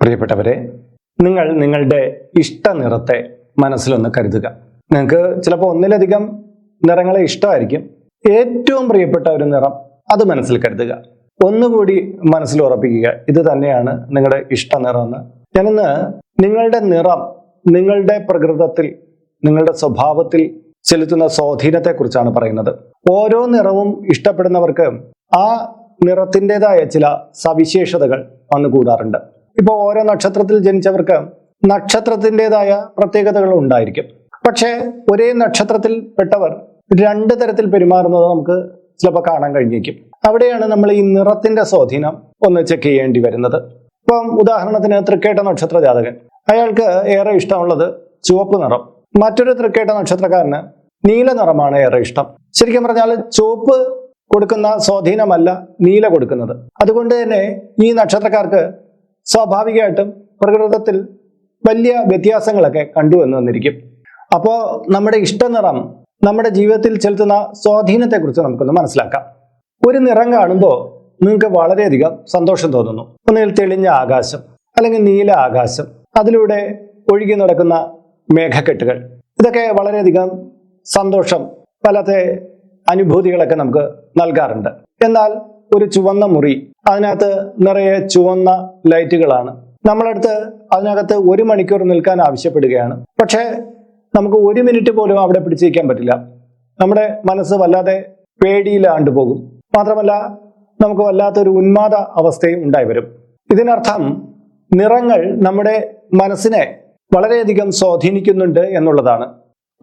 പ്രിയപ്പെട്ടവരെ നിങ്ങൾ നിങ്ങളുടെ ഇഷ്ട നിറത്തെ മനസ്സിലൊന്ന് കരുതുക. നിങ്ങൾക്ക് ചിലപ്പോൾ ഒന്നിലധികം നിറങ്ങളെ ഇഷ്ടമായിരിക്കും. ഏറ്റവും പ്രിയപ്പെട്ട ഒരു നിറം അത് മനസ്സിൽ കരുതുക. ഒന്നുകൂടി മനസ്സിൽ ഉറപ്പിക്കുക ഇത് തന്നെയാണ് നിങ്ങളുടെ ഇഷ്ട നിറം എന്ന് ഞാനിന്ന് നിങ്ങളുടെ നിറം നിങ്ങളുടെ പ്രകൃതത്തിൽ നിങ്ങളുടെ സ്വഭാവത്തിൽ ചെലുത്തുന്ന സ്വാധീനത്തെക്കുറിച്ചാണ് പറയുന്നത്. ഓരോ നിറവും ഇഷ്ടപ്പെടുന്നവർക്ക് ആ നിറത്തിന്റെതായ ചില സവിശേഷതകൾ വന്നുകൂടാറുണ്ട്. ഇപ്പോൾ ഓരോ നക്ഷത്രത്തിൽ ജനിച്ചവർക്ക് നക്ഷത്രത്തിന്റെതായ പ്രത്യേകതകൾ ഉണ്ടായിരിക്കും. പക്ഷേ ഒരേ നക്ഷത്രത്തിൽ പെട്ടവർ രണ്ട് തരത്തിൽ പെരുമാറുന്നത് നമുക്ക് ചിലപ്പോൾ കാണാൻ കഴിഞ്ഞേക്കും അവിടെയാണ് നമ്മൾ ഈ നിറത്തിന്റെ സ്വാധീനം ഒന്ന് ചെക്ക് ചെയ്യേണ്ടി വരുന്നത്. ഇപ്പം ഉദാഹരണത്തിന് തൃക്കേട്ട നക്ഷത്ര ജാതകൻ. അയാൾക്ക് ഏറെ ഇഷ്ടമുള്ളത് ചുവപ്പ് നിറം. മറ്റൊരു തൃക്കേട്ട നക്ഷത്രക്കാരന് നീല നിറമാണ് ഏറെ ഇഷ്ടം. ശരിക്കും പറഞ്ഞാൽ ചുവപ്പ് കൊടുക്കുന്ന സ്വാധീനമല്ല നീല കൊടുക്കുന്നത്. അതുകൊണ്ട് തന്നെ ഈ നക്ഷത്രക്കാർക്ക് സ്വാഭാവികമായിട്ടും പ്രകൃതത്തിൽ വലിയ വ്യത്യാസങ്ങളൊക്കെ കണ്ടുവന്നു വന്നിരിക്കും. അപ്പോൾ നമ്മുടെ ഇഷ്ടനിറം നമ്മുടെ ജീവിതത്തിൽ ചെലുത്തുന്ന സ്വാധീനത്തെക്കുറിച്ച് നമുക്കൊന്ന് മനസ്സിലാക്കാം. ഒരു നിറം കാണുമ്പോൾ നിങ്ങൾക്ക് വളരെയധികം സന്തോഷം തോന്നുന്നു. ഒന്നിൽ തെളിഞ്ഞ ആകാശം അല്ലെങ്കിൽ നീല ആകാശം അതിലൂടെ ഒഴുകി നടക്കുന്ന മേഘക്കെട്ടുകൾ. ഇതൊക്കെ വളരെയധികം സന്തോഷം പലത്തെ അനുഭൂതികളൊക്കെ നമുക്ക് നൽകാറുണ്ട്. എന്നാൽ ഒരു ചുവന്ന മുറി. അതിനകത്ത് നിറയെ ചുവന്ന ലൈറ്റുകളാണ്. നമ്മളടുത്ത് അതിനകത്ത് ഒരു മണിക്കൂർ നിൽക്കാൻ ആവശ്യപ്പെടുകയാണ്. പക്ഷേ നമുക്ക് ഒരു മിനിറ്റ് പോലും അവിടെ പിടിച്ചിരിക്കാൻ പറ്റില്ല. നമ്മുടെ മനസ്സ് വല്ലാതെ പേടിയിലാണ്ട് പോകും. മാത്രമല്ല നമുക്ക് വല്ലാത്തൊരു ഉന്മാദ അവസ്ഥയും ഉണ്ടായി വരും. ഇതിനർത്ഥം നിറങ്ങൾ നമ്മുടെ മനസ്സിനെ വളരെയധികം സ്വാധീനിക്കുന്നുണ്ട് എന്നുള്ളതാണ്.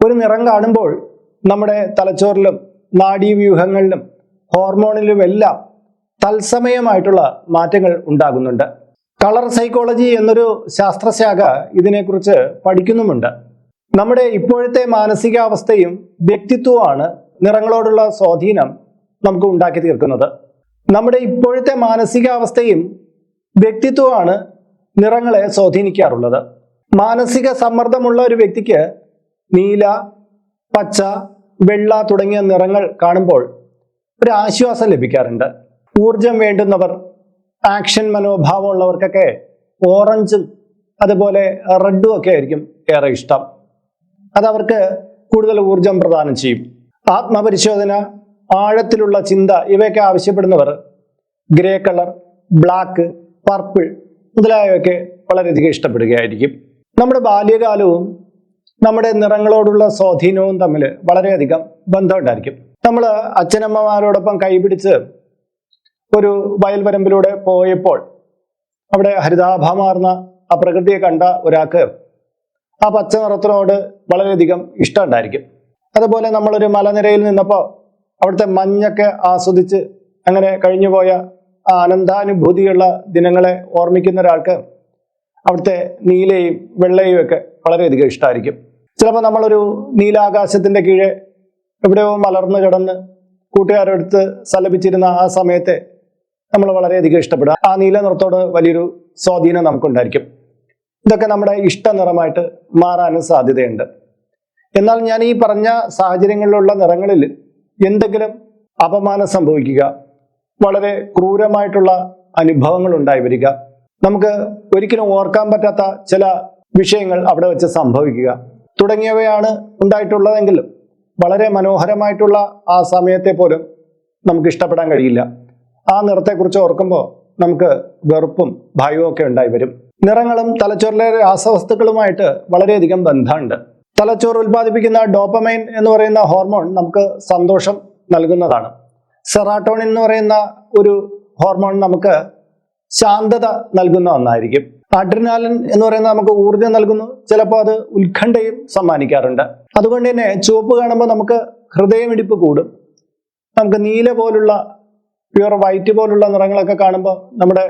ഒരു നിറം കാണുമ്പോൾ നമ്മുടെ തലച്ചോറിലും നാഡീവ്യൂഹങ്ങളിലും ഹോർമോണിലും എല്ലാം തത്സമയമായിട്ടുള്ള മാറ്റങ്ങൾ ഉണ്ടാകുന്നുണ്ട്. കളർ സൈക്കോളജി എന്നൊരു ശാസ്ത്രശാഖ ഇതിനെക്കുറിച്ച് പഠിക്കുന്നുമുണ്ട്. നമ്മുടെ ഇപ്പോഴത്തെ മാനസികാവസ്ഥയും വ്യക്തിത്വമാണ് നിറങ്ങളോടുള്ള സ്വാധീനം നമുക്ക് ഉണ്ടാക്കി തീർക്കുന്നത്. നമ്മുടെ ഇപ്പോഴത്തെ മാനസികാവസ്ഥയും വ്യക്തിത്വമാണ് നിറങ്ങളെ സ്വാധീനിക്കാറുള്ളത്. മാനസിക സമ്മർദ്ദമുള്ള ഒരു വ്യക്തിക്ക് നീല പച്ച വെള്ള തുടങ്ങിയ നിറങ്ങൾ കാണുമ്പോൾ ഒരു ആശ്വാസം ലഭിക്കാറുണ്ട്. ഊർജം വേണ്ടുന്നവർ ആക്ഷൻ മനോഭാവമുള്ളവർക്കൊക്കെ ഓറഞ്ചും അതുപോലെ റെഡും ഒക്കെ ആയിരിക്കും ഏറെ ഇഷ്ടം. അതവർക്ക് കൂടുതൽ ഊർജം പ്രദാനം ചെയ്യും. ആത്മപരിശോധന ആഴത്തിലുള്ള ചിന്ത ഇവയൊക്കെ ആവശ്യപ്പെടുന്നവർ ഗ്രേ കളർ ബ്ലാക്ക് പർപ്പിൾ മുതലായവയൊക്കെ വളരെയധികം ഇഷ്ടപ്പെടുകയായിരിക്കും. നമ്മുടെ ബാല്യകാലവും നമ്മുടെ നിറങ്ങളോടുള്ള സ്വാധീനവും തമ്മിൽ വളരെയധികം ബന്ധമുണ്ടായിരിക്കും. നമ്മൾ അച്ഛനമ്മമാരോടൊപ്പം കൈപിടിച്ച് ഒരു വയൽവരമ്പിലൂടെ പോയപ്പോൾ അവിടെ ഹരിതാഭമാർന്ന ആ പ്രകൃതിയെ കണ്ട ഒരാൾക്ക് ആ പച്ച നിറത്തിനോട് വളരെയധികം ഇഷ്ടമുണ്ടായിരിക്കും. അതുപോലെ നമ്മളൊരു മലനിരയിൽ നിന്നപ്പോൾ അവിടുത്തെ മഞ്ഞൊക്കെ ആസ്വദിച്ച് അങ്ങനെ കഴിഞ്ഞുപോയ ആ ആനന്ദാനുഭൂതിയുള്ള ദിനങ്ങളെ ഓർമ്മിക്കുന്ന ഒരാൾക്ക് അവിടുത്തെ നീലയും വെള്ളയും ഒക്കെ വളരെയധികം ഇഷ്ടമായിരിക്കും ചിലപ്പോൾ നമ്മളൊരു നീലാകാശത്തിന്റെ കീഴെ എവിടെയോ മലർന്നു കിടന്ന് കൂട്ടുകാരെടുത്ത് സലപിച്ചിരുന്ന ആ സമയത്തെ നമ്മൾ വളരെയധികം ഇഷ്ടപ്പെടുക. ആ നീല നിറത്തോട് വലിയൊരു സ്വാധീനം നമുക്കുണ്ടായിരിക്കും. ഇതൊക്കെ നമ്മുടെ ഇഷ്ട നിറമായിട്ട് മാറാനും സാധ്യതയുണ്ട്. എന്നാൽ ഞാൻ ഈ പറഞ്ഞ സാഹചര്യങ്ങളിലുള്ള നിറങ്ങളിൽ എന്തെങ്കിലും അപമാനം സംഭവിക്കുക വളരെ ക്രൂരമായിട്ടുള്ള അനുഭവങ്ങൾ ഉണ്ടായി വരിക നമുക്ക് ഒരിക്കലും ഓർക്കാൻ പറ്റാത്ത ചില വിഷയങ്ങൾ അവിടെ വെച്ച് സംഭവിക്കുക തുടങ്ങിയവയാണ് ഉണ്ടായിട്ടുള്ളതെങ്കിലും വളരെ മനോഹരമായിട്ടുള്ള ആ സമയത്തെ പോലും നമുക്ക് ഇഷ്ടപ്പെടാൻ കഴിയില്ല. ആ നിറത്തെക്കുറിച്ച് ഓർക്കുമ്പോൾ നമുക്ക് വെറുപ്പും ഭയവും ഒക്കെ ഉണ്ടായി വരും. നിറങ്ങളും തലച്ചോറിലെ രാസവസ്തുക്കളുമായിട്ട് വളരെയധികം ബന്ധമുണ്ട്. തലച്ചോർ ഉൽപ്പാദിപ്പിക്കുന്ന ഡോപ്പമൈൻ എന്ന് പറയുന്ന ഹോർമോൺ നമുക്ക് സന്തോഷം നൽകുന്നതാണ്. സെറാട്ടോണിൻ എന്ന് പറയുന്ന ഒരു ഹോർമോൺ നമുക്ക് ശാന്തത നൽകുന്ന ഒന്നായിരിക്കും. അഡ്രിനാലിൻ എന്ന് പറയുന്നത് നമുക്ക് ഊർജം നൽകുന്നു. ചിലപ്പോൾ അത് ഉത്കണ്ഠയും സമ്മാനിക്കാറുണ്ട്. അതുകൊണ്ട് തന്നെ ചുവപ്പ് കാണുമ്പോൾ നമുക്ക് ഹൃദയമിടിപ്പ് കൂടും. നമുക്ക് നീല പോലുള്ള പ്യുവർ വൈറ്റ് പോലുള്ള നിറങ്ങളൊക്കെ കാണുമ്പോൾ നമ്മുടെ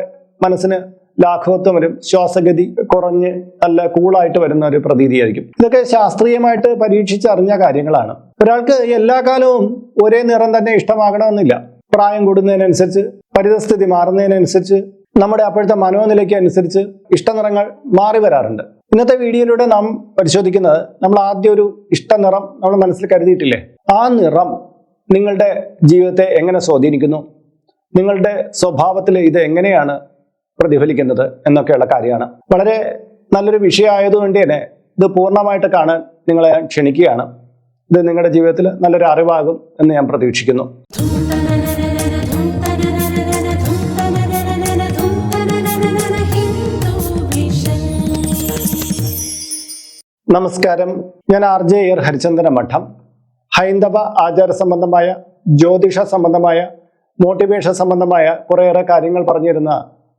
മനസ്സിന് ലാഘവത്വം വരും. ശ്വാസഗതി കുറഞ്ഞ് നല്ല കൂളായിട്ട് വരുന്ന ഒരു പ്രതീതിയായിരിക്കും. ഇതൊക്കെ ശാസ്ത്രീയമായിട്ട് പരീക്ഷിച്ചറിഞ്ഞ കാര്യങ്ങളാണ്. ഒരാൾക്ക് എല്ലാ കാലവും ഒരേ നിറം തന്നെ ഇഷ്ടമാകണമെന്നില്ല. പ്രായം കൂടുന്നതിനനുസരിച്ച് പരിതസ്ഥിതി മാറുന്നതിനനുസരിച്ച് നമ്മുടെ അപ്പോഴത്തെ മനോനിലയ്ക്ക് അനുസരിച്ച് ഇഷ്ടനിറങ്ങൾ മാറി വരാറുണ്ട്. ഇന്നത്തെ വീഡിയോയിലൂടെ നാം പരിശോധിക്കുന്നത് നമ്മൾ ആദ്യം ഒരു ഇഷ്ടനിറം നമ്മൾ മനസ്സിൽ കരുതിയിട്ടില്ലേ? ആ നിറം നിങ്ങളുടെ ജീവിതത്തെ എങ്ങനെ സ്വാധീനിക്കുന്നു? നിങ്ങളുടെ സ്വഭാവത്തിൽ ഇത് എങ്ങനെയാണ് പ്രതിഫലിക്കുന്നത് എന്നൊക്കെയുള്ള കാര്യമാണ്. വളരെ നല്ലൊരു വിഷയമായതുകൊണ്ട് തന്നെ ഇത് പൂർണമായിട്ട് കാണാൻ നിങ്ങളെ ക്ഷണിക്കുകയാണ്. ഇത് നിങ്ങളുടെ ജീവിതത്തിൽ നല്ലൊരു അറിവാകും എന്ന് ഞാൻ പ്രതീക്ഷിക്കുന്നു. നമസ്കാരം. ഞാൻ ആർ ജെ എർ ഹരിചന്ദ്രൻ മഠം. ഹൈന്ദവ ആചാര സംബന്ധമായ ജ്യോതിഷ സംബന്ധമായ മോട്ടിവേഷൻ സംബന്ധമായ കുറേയേറെ കാര്യങ്ങൾ പറഞ്ഞു തരുന്ന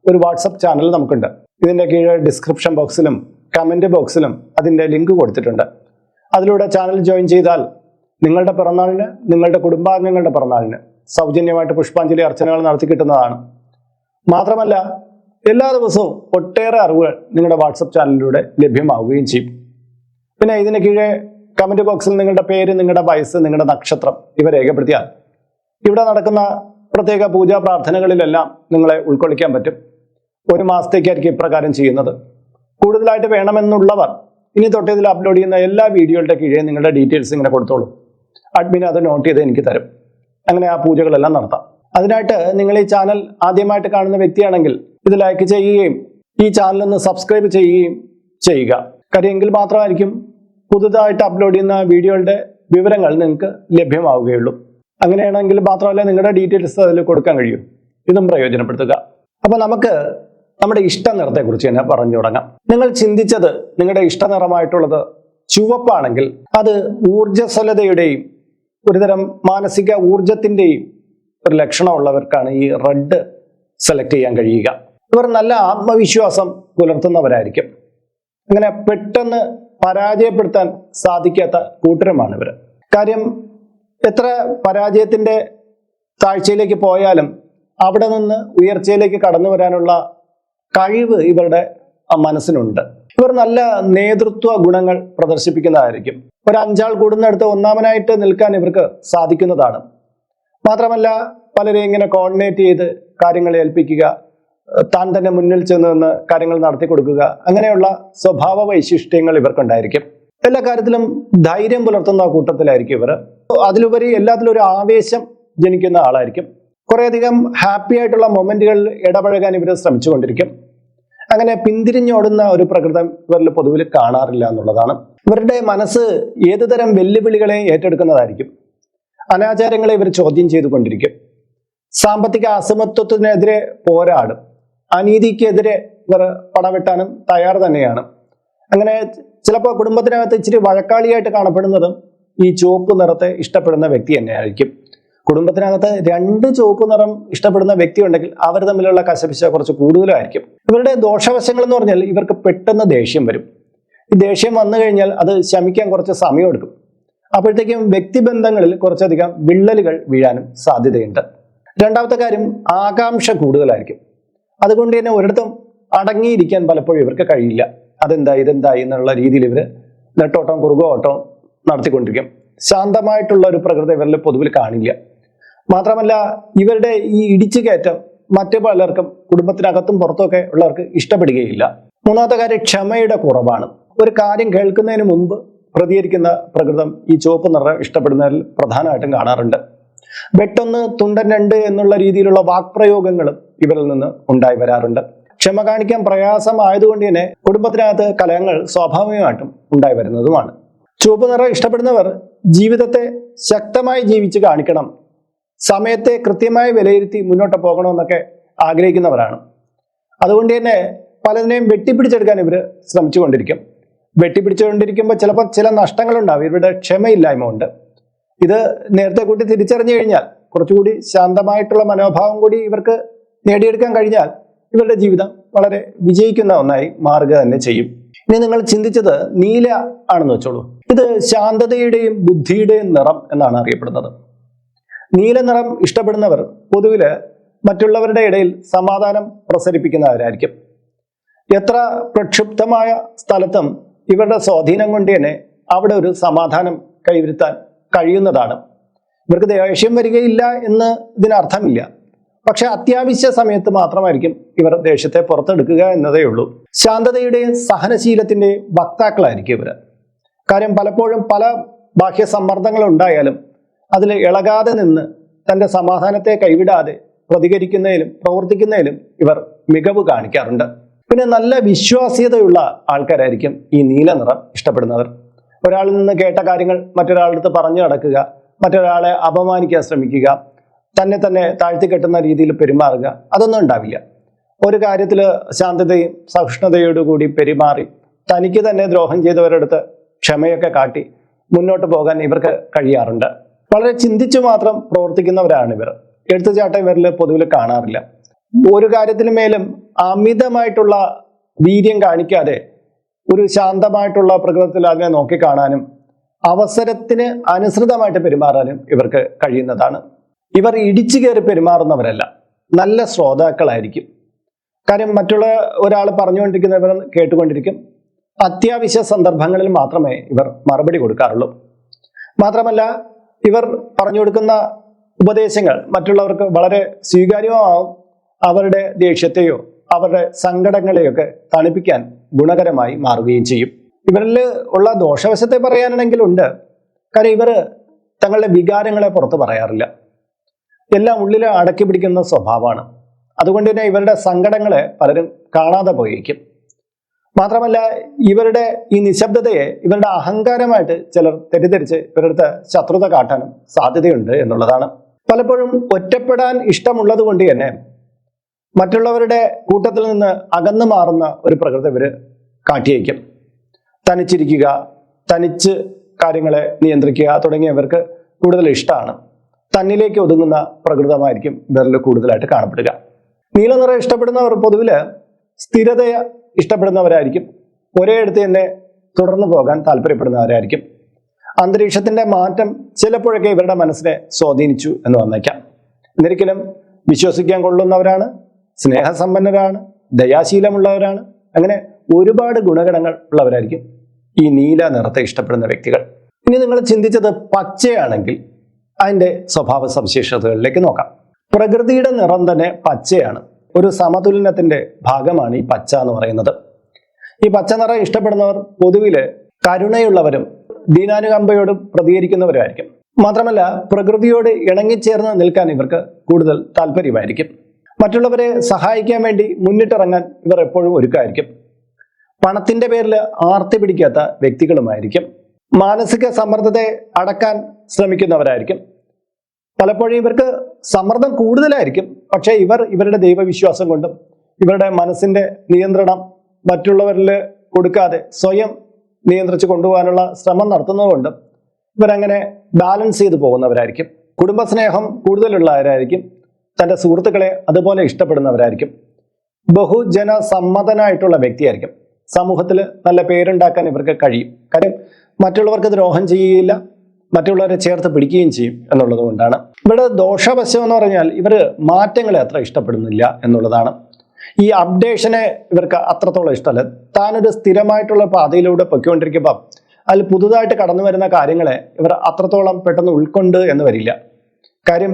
ഒരു വാട്സപ്പ് ചാനൽ നമുക്കുണ്ട്. ഇതിന്റെ കീഴ് ഡിസ്ക്രിപ്ഷൻ ബോക്സിലും കമന്റ് ബോക്സിലും അതിന്റെ ലിങ്ക് കൊടുത്തിട്ടുണ്ട്. അതിലൂടെ ചാനൽ ജോയിൻ ചെയ്താൽ നിങ്ങളുടെ പിറന്നാളിന് നിങ്ങളുടെ കുടുംബാംഗങ്ങളുടെ പിറന്നാളിന് സൗജന്യമായിട്ട് പുഷ്പാഞ്ജലി അർച്ചനകൾ നടത്തി കിട്ടുന്നതാണ്. മാത്രമല്ല എല്ലാ ദിവസവും ഒട്ടേറെ അറിവുകൾ നിങ്ങളുടെ വാട്സപ്പ് ചാനലിലൂടെ ലഭ്യമാവുകയും ചെയ്യും. പിന്നെ ഇതിന് കീഴെ കമന്റ് ബോക്സിൽ നിങ്ങളുടെ പേര് നിങ്ങളുടെ വയസ്സ് നിങ്ങളുടെ നക്ഷത്രം ഇവ രേഖപ്പെടുത്തിയാൽ ഇവിടെ നടക്കുന്ന പ്രത്യേക പൂജാ പ്രാർത്ഥനകളിലെല്ലാം നിങ്ങളെ ഉൾക്കൊള്ളിക്കാൻ പറ്റും. ഒരു മാസത്തേക്കായിരിക്കും ഇപ്രകാരം ചെയ്യുന്നത്. കൂടുതലായിട്ട് വേണമെന്നുള്ളവർ ഇനി തൊട്ട് ഇതിൽ അപ്ലോഡ് ചെയ്യുന്ന എല്ലാ വീഡിയോകളുടെ കീഴേ നിങ്ങളുടെ ഡീറ്റെയിൽസ് ഇങ്ങനെ കൊടുത്തോളൂ. അഡ്മിൻ അത് നോട്ട് ചെയ്ത് എനിക്ക് തരും. അങ്ങനെ ആ പൂജകളെല്ലാം നടത്താം. അതിനായിട്ട് നിങ്ങൾ ഈ ചാനൽ ആദ്യമായിട്ട് കാണുന്ന വ്യക്തിയാണെങ്കിൽ ഇത് ലൈക്ക് ചെയ്യുകയും ഈ ചാനൽ ഒന്ന് സബ്സ്ക്രൈബ് ചെയ്യുകയും ചെയ്യുക. കാര്യമെങ്കിൽ മാത്രമായിരിക്കും പുതുതായിട്ട് അപ്ലോഡ് ചെയ്യുന്ന വീഡിയോകളുടെ വിവരങ്ങൾ നിങ്ങൾക്ക് ലഭ്യമാവുകയുള്ളൂ. അങ്ങനെയാണെങ്കിൽ മാത്രമല്ല നിങ്ങളുടെ ഡീറ്റെയിൽസ് അതിൽ കൊടുക്കാൻ കഴിയും. ഇതും പ്രയോജനപ്പെടുത്തുക. അപ്പോൾ നമുക്ക് നമ്മുടെ ഇഷ്ട നിറത്തെക്കുറിച്ച് തന്നെ പറഞ്ഞു തുടങ്ങാം. നിങ്ങൾ ചിന്തിച്ചത് നിങ്ങളുടെ ഇഷ്ട നിറമായിട്ടുള്ളത് ചുവപ്പാണെങ്കിൽ അത് ഊർജസ്വലതയുടെയും ഒരുതരം മാനസിക ഊർജത്തിന്റെയും ഒരു ലക്ഷണമുള്ളവർക്കാണ് ഈ റെഡ് സെലക്ട് ചെയ്യാൻ കഴിയുക. ഇവർ നല്ല ആത്മവിശ്വാസം പുലർത്തുന്നവരായിരിക്കും. അങ്ങനെ പെട്ടെന്ന് പരാജയപ്പെടുത്താൻ സാധിക്കാത്ത കൂട്ടരമാണ് ഇവർ. കാര്യം എത്ര പരാജയത്തിന്റെ താഴ്ചയിലേക്ക് പോയാലും അവിടെ നിന്ന് ഉയർച്ചയിലേക്ക് കടന്നു വരാനുള്ള കഴിവ് ഇവരുടെ മനസ്സിനുണ്ട്. ഇവർ നല്ല നേതൃത്വ ഗുണങ്ങൾ പ്രദർശിപ്പിക്കുന്നതായിരിക്കും. ഒരു അഞ്ചാൾ കൂടുന്നിടത്ത് ഒന്നാമനായിട്ട് നിൽക്കാൻ ഇവർക്ക് സാധിക്കുന്നതാണ്. മാത്രമല്ല പലരെയും ഇങ്ങനെ കോർഡിനേറ്റ് ചെയ്ത് കാര്യങ്ങൾ ഏൽപ്പിക്കുക താൻ തന്നെ മുന്നിൽ ചെന്ന് നിന്ന് കാര്യങ്ങൾ നടത്തി കൊടുക്കുക അങ്ങനെയുള്ള സ്വഭാവ വൈശിഷ്ട്യങ്ങൾ ഇവർക്കുണ്ടായിരിക്കും. എല്ലാ കാര്യത്തിലും ധൈര്യം പുലർത്തുന്ന കൂട്ടത്തിലായിരിക്കും ഇവർ അതിലുപരി എല്ലാത്തിലും ഒരു ആവേശം ജനിക്കുന്ന ആളായിരിക്കും. കുറേയധികം ഹാപ്പി ആയിട്ടുള്ള മൊമെന്റുകളിൽ ഇടപഴകാൻ ഇവർ ശ്രമിച്ചുകൊണ്ടിരിക്കും. അങ്ങനെ പിന്തിരിഞ്ഞോടുന്ന ഒരു പ്രകൃതം ഇവരിൽ പൊതുവിൽ കാണാറില്ല എന്നുള്ളതാണ്. ഇവരുടെ മനസ്സ് ഏതുതരം വെല്ലുവിളികളെ ഏറ്റെടുക്കുന്നതായിരിക്കും. അനാചാരങ്ങളെ ഇവർ ചോദ്യം ചെയ്തുകൊണ്ടിരിക്കും. സാമ്പത്തിക അസമത്വത്തിനെതിരെ പോരാടും. അനീതിക്കെതിരെ ഇവർ പടവെട്ടാനും തയ്യാർ തന്നെയാണ്. അങ്ങനെ ചിലപ്പോൾ കുടുംബത്തിനകത്ത് ഇച്ചിരി വഴക്കാളിയായിട്ട് കാണപ്പെടുന്നതും ഈ ചുവപ്പ് നിറത്തെ ഇഷ്ടപ്പെടുന്ന വ്യക്തി തന്നെയായിരിക്കും. കുടുംബത്തിനകത്ത് രണ്ട് ചുവപ്പ് നിറം ഇഷ്ടപ്പെടുന്ന വ്യക്തി ഉണ്ടെങ്കിൽ അവർ തമ്മിലുള്ള കശപിശ കുറച്ച് കൂടുതലായിരിക്കും. ഇവരുടെ ദോഷവശങ്ങൾ എന്ന് പറഞ്ഞാൽ ഇവർക്ക് പെട്ടെന്ന് ദേഷ്യം വരും. ഈ ദേഷ്യം വന്നു കഴിഞ്ഞാൽ അത് ശമിക്കാൻ കുറച്ച് സമയം എടുക്കും അപ്പോഴത്തേക്കും വ്യക്തിബന്ധങ്ങളിൽ കുറച്ചധികം വിള്ളലുകൾ വീഴാനും സാധ്യതയുണ്ട്. രണ്ടാമത്തെ കാര്യം ആകാംക്ഷ കൂടുതലായിരിക്കും. അതുകൊണ്ട് തന്നെ ഒരിടത്തും അടങ്ങിയിരിക്കാൻ പലപ്പോഴും ഇവർക്ക് കഴിയില്ല. അതെന്താ ഇതെന്താ എന്നുള്ള രീതിയിൽ ഇവർ നെട്ടോട്ടം കുറുകോട്ടം നടത്തിക്കൊണ്ടിരിക്കും. ശാന്തമായിട്ടുള്ള ഒരു പ്രകൃതി ഇവരിൽ പൊതുവിൽ കാണില്ല. മാത്രമല്ല ഇവരുടെ ഈ ഇടിച്ചു കയറ്റം മറ്റു പലർക്കും കുടുംബത്തിനകത്തും പുറത്തൊക്കെ ഉള്ളവർക്ക് ഇഷ്ടപ്പെടുകയില്ല. മൂന്നാമത്തെ കാര്യം ക്ഷമയുടെ കുറവാണ്. ഒരു കാര്യം കേൾക്കുന്നതിന് മുമ്പ് പ്രതികരിക്കുന്ന പ്രകൃതം ഈ ചുവപ്പ് നിറം ഇഷ്ടപ്പെടുന്നതിൽ പ്രധാനമായിട്ടും കാണാറുണ്ട്. വെട്ടൊന്ന് തുണ്ടൻ രണ്ട് എന്നുള്ള രീതിയിലുള്ള വാക്പ്രയോഗങ്ങളും ഇവരിൽ നിന്ന് ഉണ്ടായി വരാറുണ്ട്. ക്ഷമ കാണിക്കാൻ പ്രയാസമായതുകൊണ്ട് തന്നെ കുടുംബത്തിനകത്ത് കലഹങ്ങൾ സ്വാഭാവികമായിട്ടും ഉണ്ടായി വരുന്നതുമാണ്. ചുവപ്പ് നിറം ഇഷ്ടപ്പെടുന്നവർ ജീവിതത്തെ ശക്തമായി ജീവിച്ച് കാണിക്കണം. സമയത്തെ കൃത്യമായി വിലയിരുത്തി മുന്നോട്ട് പോകണമെന്നൊക്കെ ആഗ്രഹിക്കുന്നവരാണ്. അതുകൊണ്ട് തന്നെ പലതിനെയും വെട്ടിപ്പിടിച്ചെടുക്കാൻ ഇവർ ശ്രമിച്ചുകൊണ്ടിരിക്കും. വെട്ടിപ്പിടിച്ചുകൊണ്ടിരിക്കുമ്പോൾ ചിലപ്പോൾ ചില നഷ്ടങ്ങളുണ്ടാവും. ഇവരുടെ ക്ഷമയില്ലായ്മ ഉണ്ട് ഇത് നേരത്തെ കൂട്ടി തിരിച്ചറിഞ്ഞു കഴിഞ്ഞാൽ കുറച്ചുകൂടി ശാന്തമായിട്ടുള്ള മനോഭാവം കൂടി ഇവർക്ക് നേടിയെടുക്കാൻ കഴിഞ്ഞാൽ ഇവരുടെ ജീവിതം വളരെ വിജയിക്കുന്ന ഒന്നായി മാറുക തന്നെ ചെയ്യും. ഇനി നിങ്ങൾ ചിന്തിച്ചത് നീല ആണെന്ന് വെച്ചോളൂ. ഇത് ശാന്തതയുടെയും ബുദ്ധിയുടെയും നിറം എന്നാണ് അറിയപ്പെടുന്നത്. നീല നിറം ഇഷ്ടപ്പെടുന്നവർ പൊതുവിൽ മറ്റുള്ളവരുടെ ഇടയിൽ സമാധാനം പ്രസരിപ്പിക്കുന്നവരായിരിക്കും. എത്ര പ്രക്ഷുബ്ധമായ സ്ഥലത്തും ഇവരുടെ സ്വാധീനം കൊണ്ട് തന്നെ അവിടെ ഒരു സമാധാനം കൈവരുത്താൻ കഴിയുന്നതാണ്. ഇവർക്ക് ദേഷ്യം വരികയില്ല എന്ന് ഇതിനർത്ഥമില്ല. പക്ഷെ അത്യാവശ്യ സമയത്ത് മാത്രമായിരിക്കും ഇവർ ദേഷ്യത്തെ പുറത്തെടുക്കുക എന്നതേ ഉള്ളൂ. ശാന്തതയുടെയും സഹനശീലത്തിന്റെയും വക്താക്കളായിരിക്കും ഇവർ കാര്യം പലപ്പോഴും പല ബാഹ്യ സമ്മർദ്ദങ്ങൾ ഉണ്ടായാലും അതിൽ ഇളകാതെ നിന്ന് തന്റെ സമാധാനത്തെ കൈവിടാതെ പ്രതികരിക്കുന്നതിലും പ്രവർത്തിക്കുന്നതിലും ഇവർ മികവ് കാണിക്കാറുണ്ട്. പിന്നെ നല്ല വിശ്വാസ്യതയുള്ള ആൾക്കാരായിരിക്കും ഈ നീല നിറം ഇഷ്ടപ്പെടുന്നവർ. ഒരാളിൽ നിന്ന് കേട്ട കാര്യങ്ങൾ മറ്റൊരാളുടെ അടുത്ത് പറഞ്ഞു നടക്കുക മറ്റൊരാളെ അപമാനിക്കാൻ ശ്രമിക്കുക തന്നെ തന്നെ താഴ്ത്തിക്കെട്ടുന്ന രീതിയിൽ പെരുമാറുക അതൊന്നും ഉണ്ടാവില്ല. ഒരു കാര്യത്തിൽ ശാന്തതയും സഹിഷ്ണുതയോടുകൂടി പെരുമാറി തനിക്ക് തന്നെ ദ്രോഹം ചെയ്തവരടുത്ത് ക്ഷമയൊക്കെ കാട്ടി മുന്നോട്ട് പോകാൻ ഇവർക്ക് കഴിയാറുണ്ട്. വളരെ ചിന്തിച്ചു മാത്രം പ്രവർത്തിക്കുന്നവരാണ് ഇവർ. എടുത്തുചാട്ടം ഇവരിൽ പൊതുവിൽ കാണാറില്ല. ഒരു കാര്യത്തിന് മേലും അമിതമായിട്ടുള്ള വീര്യം കാണിക്കാതെ ഒരു ശാന്തമായിട്ടുള്ള പ്രകൃതത്തിൽ അതിനെ നോക്കിക്കാണാനും അവസരത്തിന് അനുസൃതമായിട്ട് പെരുമാറാനും ഇവർക്ക് കഴിയുന്നതാണ്. ഇവർ ഇടിച്ചു കയറി പെരുമാറുന്നവരല്ല. നല്ല ശ്രോതാക്കളായിരിക്കും. കാര്യം മറ്റുള്ള ഒരാൾ പറഞ്ഞുകൊണ്ടിരിക്കുന്നവർ കേട്ടുകൊണ്ടിരിക്കും. അത്യാവശ്യ സന്ദർഭങ്ങളിൽ മാത്രമേ ഇവർ മറുപടി കൊടുക്കാറുള്ളൂ. മാത്രമല്ല ഇവർ പറഞ്ഞു കൊടുക്കുന്ന ഉപദേശങ്ങൾ മറ്റുള്ളവർക്ക് വളരെ സ്വീകാര്യമാവും അവരുടെ ദേഷ്യത്തെയോ അവരുടെ സങ്കടങ്ങളെയൊക്കെ തണുപ്പിക്കാൻ ഗുണകരമായി മാറുകയും ചെയ്യും. ഇവരിൽ ഉള്ള ദോഷവശത്തെ പറയാനാണെങ്കിലുണ്ട്. കാര്യം ഇവർ തങ്ങളുടെ വികാരങ്ങളെ പുറത്ത് പറയാറില്ല. എല്ലാം ഉള്ളിൽ അടക്കി പിടിക്കുന്ന സ്വഭാവമാണ്. അതുകൊണ്ട് തന്നെ ഇവരുടെ സങ്കടങ്ങളെ പലരും കാണാതെ പോയിരിക്കും. മാത്രമല്ല ഇവരുടെ ഈ നിശബ്ദതയെ ഇവരുടെ അഹങ്കാരമായിട്ട് ചിലർ തെറ്റിദ്ധരിച്ച് ഇവരുടെ ശത്രുത കാട്ടാനും സാധ്യതയുണ്ട് എന്നുള്ളതാണ്. പലപ്പോഴും ഒറ്റപ്പെടാൻ ഇഷ്ടമുള്ളത് കൊണ്ട് തന്നെ മറ്റുള്ളവരുടെ കൂട്ടത്തിൽ നിന്ന് അകന്നു മാറുന്ന ഒരു പ്രകൃതി ഇവർ കാട്ടിയേക്കും. തനിച്ചിരിക്കുക തനിച്ച് കാര്യങ്ങളെ നിയന്ത്രിക്കുക തുടങ്ങിയവർക്ക് കൂടുതൽ ഇഷ്ടമാണ്. തന്നിലേക്ക് ഒതുങ്ങുന്ന പ്രകൃതമായിരിക്കും ഇവരിൽ കൂടുതലായിട്ട് കാണപ്പെടുക. നീല നിറം ഇഷ്ടപ്പെടുന്നവർ പൊതുവിൽ സ്ഥിരതയെ ഇഷ്ടപ്പെടുന്നവരായിരിക്കും. ഒരേ അടുത്ത് തന്നെ തുടർന്നു പോകാൻ താല്പര്യപ്പെടുന്നവരായിരിക്കും. അന്തരീക്ഷത്തിന്റെ മാറ്റം ചിലപ്പോഴൊക്കെ ഇവരുടെ മനസ്സിനെ സ്വാധീനിച്ചു എന്ന് വന്നേക്കാം. എന്നിരിക്കലും വിശ്വസിക്കാൻ കൊള്ളുന്നവരാണ് സ്നേഹസമ്പന്നരാണ് ദയാശീലമുള്ളവരാണ്. അങ്ങനെ ഒരുപാട് ഗുണഗണങ്ങൾ ഉള്ളവരായിരിക്കും ഈ നീല നിറത്തെ ഇഷ്ടപ്പെടുന്ന വ്യക്തികൾ. ഇനി നിങ്ങൾ ചിന്തിച്ചത് പച്ചയാണെങ്കിൽ അതിന്റെ സ്വഭാവ സവിശേഷതകളിലേക്ക് നോക്കാം. പ്രകൃതിയുടെ നിറം തന്നെ പച്ചയാണ്. ഒരു സമതുലനത്തിന്റെ ഭാഗമാണ് ഈ പച്ച എന്ന് പറയുന്നത്. ഈ പച്ച നിറം ഇഷ്ടപ്പെടുന്നവർ പൊതുവിൽ കരുണയുള്ളവരും ദീനാനുകമ്പയോടും പ്രതികരിക്കുന്നവരുമായിരിക്കും. മാത്രമല്ല പ്രകൃതിയോട് ഇണങ്ങിച്ചേർന്ന് നിൽക്കാൻ ഇവർക്ക് കൂടുതൽ താല്പര്യമായിരിക്കും. മറ്റുള്ളവരെ സഹായിക്കാൻ വേണ്ടി മുന്നിട്ടിറങ്ങാൻ ഇവർ എപ്പോഴും ഒരുക്കമായിരിക്കും പണത്തിന്റെ പേരിൽ ആർത്തി പിടിക്കാത്ത വ്യക്തികളുമായിരിക്കും. മാനസിക സമ്മർദ്ദത്തെ അടക്കാൻ ശ്രമിക്കുന്നവരായിരിക്കും. പലപ്പോഴും ഇവർക്ക് സമ്മർദ്ദം കൂടുതലായിരിക്കും. പക്ഷേ ഇവർ ഇവരുടെ ദൈവവിശ്വാസം കൊണ്ടും ഇവരുടെ മനസ്സിന്റെ നിയന്ത്രണം മറ്റുള്ളവരിൽ കൊടുക്കാതെ സ്വയം നിയന്ത്രിച്ച് കൊണ്ടുപോകാനുള്ള ശ്രമം നടത്തുന്നതുകൊണ്ടും ഇവരങ്ങനെ ബാലൻസ് ചെയ്തു പോകുന്നവരായിരിക്കും. കുടുംബസ്നേഹം കൂടുതലുള്ളവരായിരിക്കും. തന്റെ സുഹൃത്തുക്കളെ അതുപോലെ ഇഷ്ടപ്പെടുന്നവരായിരിക്കും. ബഹുജന സമ്മതനായിട്ടുള്ള വ്യക്തിയായിരിക്കും. സമൂഹത്തിൽ നല്ല പേരുണ്ടാക്കാൻ ഇവർക്ക് കഴിയും. കാര്യം മറ്റുള്ളവർക്ക് ദ്രോഹം ചെയ്യുകയില്ല. മറ്റുള്ളവരെ ചേർത്ത് പിടിക്കുകയും ചെയ്യും എന്നുള്ളത് കൊണ്ടാണ്. ഇവിടെ ദോഷവശം എന്ന് പറഞ്ഞാൽ ഇവർ മാറ്റങ്ങളെ അത്ര ഇഷ്ടപ്പെടുന്നില്ല എന്നുള്ളതാണ്. ഈ അപ്ഡേഷനെ ഇവർക്ക് അത്രത്തോളം ഇഷ്ടമല്ല. താനൊരു സ്ഥിരമായിട്ടുള്ള പാതയിലൂടെ പൊയ്ക്കൊണ്ടിരിക്കുമ്പോൾ അതിൽ പുതുതായിട്ട് കടന്നു വരുന്ന കാര്യങ്ങളെ ഇവർ അത്രത്തോളം പെട്ടെന്ന് ഉൾക്കൊണ്ട് എന്ന് വരില്ല. കാര്യം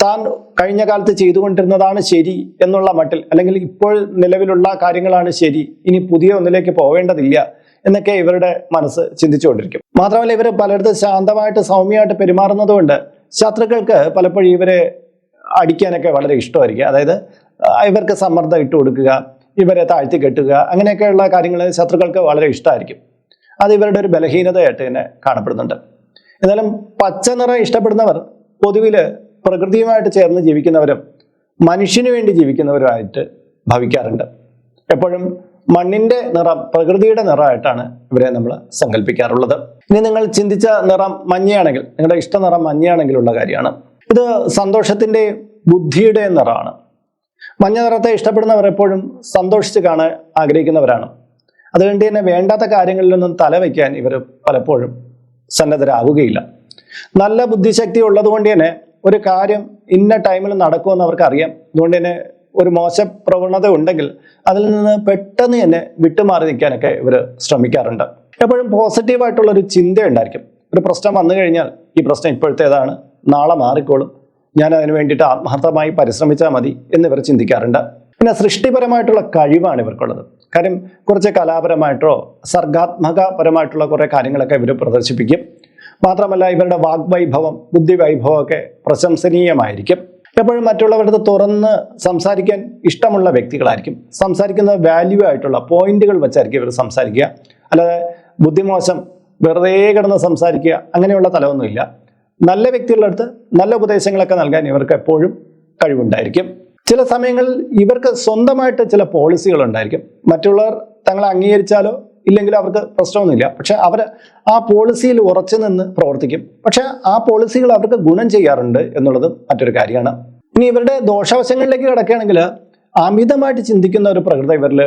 താൻ കഴിഞ്ഞ കാലത്ത് ചെയ്തുകൊണ്ടിരുന്നതാണ് ശരി എന്നുള്ള മട്ടിൽ അല്ലെങ്കിൽ ഇപ്പോൾ നിലവിലുള്ള കാര്യങ്ങളാണ് ശരി ഇനി പുതിയ ഒന്നിലേക്ക് പോവേണ്ടതില്ല എന്നൊക്കെ ഇവരുടെ മനസ്സ് ചിന്തിച്ചുകൊണ്ടിരിക്കും. മാത്രമല്ല ഇവർ പലയിടത്തും ശാന്തമായിട്ട് സൗമ്യമായിട്ട് പെരുമാറുന്നത് കൊണ്ട് ശത്രുക്കൾക്ക് പലപ്പോഴും ഇവരെ അടിക്കാനൊക്കെ വളരെ ഇഷ്ടമായിരിക്കും. അതായത് ഇവർക്ക് സമ്മർദ്ദം ഇട്ട് കൊടുക്കുക ഇവരെ താഴ്ത്തി കെട്ടുക അങ്ങനെയൊക്കെയുള്ള കാര്യങ്ങൾ ശത്രുക്കൾക്ക് വളരെ ഇഷ്ടമായിരിക്കും. അത് ഇവരുടെ ഒരു ബലഹീനതയായിട്ട് തന്നെ കാണപ്പെടുന്നുണ്ട്. എന്നാലും പച്ച നിറം ഇഷ്ടപ്പെടുന്നവർ പൊതുവിൽ പ്രകൃതിയുമായിട്ട് ചേർന്ന് ജീവിക്കുന്നവരും മനുഷ്യന് വേണ്ടി ജീവിക്കുന്നവരുമായിട്ട് ഭവിക്കാറുണ്ട്. എപ്പോഴും മണ്ണിന്റെ നിറം പ്രകൃതിയുടെ നിറമായിട്ടാണ് ഇവരെ നമ്മൾ സങ്കല്പിക്കാറുള്ളത്. ഇനി നിങ്ങൾ ചിന്തിച്ച നിറം മഞ്ഞയാണെങ്കിൽ നിങ്ങളുടെ ഇഷ്ട നിറം മഞ്ഞയാണെങ്കിലുള്ള കാര്യമാണ്. ഇത് സന്തോഷത്തിന്റെ ബുദ്ധിയുടെ നിറമാണ്. മഞ്ഞ നിറത്തെ ഇഷ്ടപ്പെടുന്നവർ എപ്പോഴും സന്തോഷിച്ച് കാണാൻ ആഗ്രഹിക്കുന്നവരാണ്. അതുകൊണ്ട് തന്നെ വേണ്ടാത്ത കാര്യങ്ങളിലൊന്നും തലവയ്ക്കാൻ ഇവർ പലപ്പോഴും സന്നദ്ധരാവുകയില്ല. നല്ല ബുദ്ധിശക്തി ഉള്ളതുകൊണ്ട് തന്നെ ഒരു കാര്യം ഇന്ന ടൈമിൽ നടക്കുമെന്ന് അവർക്ക് അറിയാം അതുകൊണ്ട് തന്നെ ഒരു മോശ പ്രവണത ഉണ്ടെങ്കിൽ അതിൽ നിന്ന് പെട്ടെന്ന് തന്നെ വിട്ടുമാറി നിൽക്കാനൊക്കെ ഇവർ ശ്രമിക്കാറുണ്ട്. എപ്പോഴും പോസിറ്റീവായിട്ടുള്ള ഒരു ചിന്ത ഉണ്ടായിരിക്കും. ഒരു പ്രശ്നം വന്നു കഴിഞ്ഞാൽ ഈ പ്രശ്നം ഇപ്പോഴത്തേതാണ് നാളെ മാറിക്കോളും ഞാൻ അതിന് വേണ്ടിയിട്ട് ആത്മാർത്ഥമായി പരിശ്രമിച്ചാൽ മതി എന്ന് എന്നിവർ ചിന്തിക്കാറുണ്ട്. പിന്നെ സൃഷ്ടിപരമായിട്ടുള്ള കഴിവാണ് ഇവർക്കുള്ളത്. കാര്യം കുറച്ച് കലാപരമായിട്ടോ സർഗാത്മകപരമായിട്ടുള്ള കുറേ കാര്യങ്ങളൊക്കെ ഇവർ പ്രദർശിപ്പിക്കും. മാത്രമല്ല ഇവരുടെ വാഗ്വൈഭവം ബുദ്ധിവൈഭവമൊക്കെ പ്രശംസനീയമായിരിക്കും. എപ്പോഴും മറ്റുള്ളവരുടെ തുറന്ന് സംസാരിക്കാൻ ഇഷ്ടമുള്ള വ്യക്തികളായിരിക്കും. സംസാരിക്കുന്ന വാല്യൂ ആയിട്ടുള്ള പോയിന്റുകൾ വെച്ചായിരിക്കും ഇവർ സംസാരിക്കുക. അല്ലാതെ ബുദ്ധിമോശം വെറുതെ കിടന്ന് സംസാരിക്കുക അങ്ങനെയുള്ള തലമൊന്നുമില്ല നല്ല വ്യക്തികളുടെ അടുത്ത് നല്ല ഉപദേശങ്ങളൊക്കെ നൽകാൻ ഇവർക്ക് എപ്പോഴും കഴിവുണ്ടായിരിക്കും. ചില സമയങ്ങളിൽ ഇവർക്ക് സ്വന്തമായിട്ട് ചില പോളിസികൾ ഉണ്ടായിരിക്കും. മറ്റുള്ളവർ തങ്ങളെ അംഗീകരിച്ചാലോ ഇല്ലെങ്കിൽ അവർക്ക് പ്രശ്നമൊന്നുമില്ല. പക്ഷെ അവർ ആ പോളിസിയിൽ ഉറച്ചു നിന്ന് പ്രവർത്തിക്കും. പക്ഷെ ആ പോളിസികൾ അവർക്ക് ഗുണം ചെയ്യാറുണ്ട് എന്നുള്ളതും മറ്റൊരു കാര്യമാണ്. ഇനി ഇവരുടെ ദോഷവശങ്ങളിലേക്ക് കിടക്കുകയാണെങ്കിൽ അമിതമായിട്ട് ചിന്തിക്കുന്ന ഒരു പ്രകൃതി ഇവരിൽ